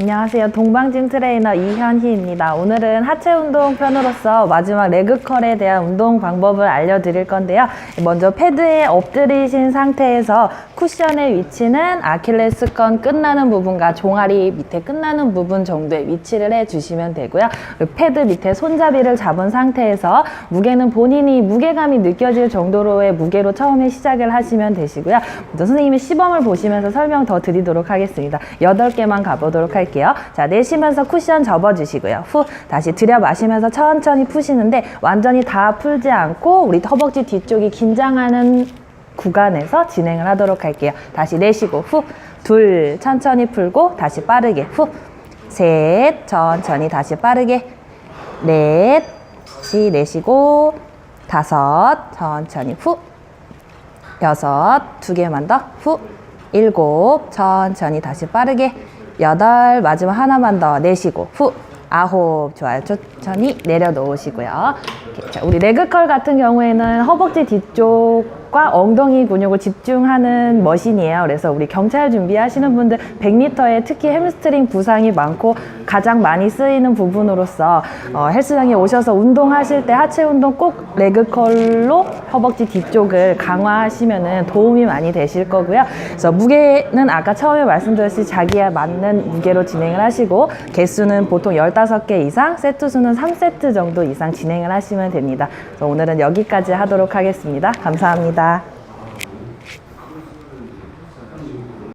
안녕하세요. 동방짐 트레이너 이현희입니다. 오늘은 하체 운동 편으로서 마지막 레그컬에 대한 운동 방법을 알려드릴 건데요. 먼저 패드에 엎드리신 상태에서 쿠션의 위치는 아킬레스건 끝나는 부분과 종아리 밑에 끝나는 부분 정도의 위치를 해주시면 되고요. 패드 밑에 손잡이를 잡은 상태에서 무게는 본인이 무게감이 느껴질 정도로의 무게로 처음에 시작을 하시면 되시고요. 먼저 선생님의 시범을 보시면서 설명 더 드리도록 하겠습니다. 8개만 가보도록 할게요. 자, 내쉬면서 쿠션 접어주시고요. 후, 다시 들여 마시면서 천천히 푸시는데 완전히 다 풀지 않고 우리 허벅지 뒤쪽이 긴장하는 구간에서 진행을 하도록 할게요. 다시 내쉬고 후, 둘, 천천히 풀고 다시 빠르게 후, 셋, 천천히 다시 빠르게 넷, 시 내쉬고 다섯, 천천히 후, 여섯, 두 개만 더, 후, 일곱, 천천히 다시 빠르게, 여덟, 마지막 하나만 더 내쉬고, 후, 아홉, 좋아요. 천천히 내려놓으시고요. 자, 우리 레그컬 같은 경우에는 허벅지 뒤쪽 과 엉덩이 근육을 집중하는 머신이에요. 그래서 우리 경찰 준비하시는 분들 100m에 특히 햄스트링 부상이 많고 가장 많이 쓰이는 부분으로서 어, 헬스장에 오셔서 운동하실 때 하체 운동 꼭 레그컬로 허벅지 뒤쪽을 강화하시면 도움이 많이 되실 거고요. 그래서 무게는 아까 처음에 말씀드렸듯이 자기에 맞는 무게로 진행을 하시고 개수는 보통 15개 이상, 세트 수는 3세트 정도 이상 진행을 하시면 됩니다. 오늘은 여기까지 하도록 하겠습니다. 감사합니다. kita.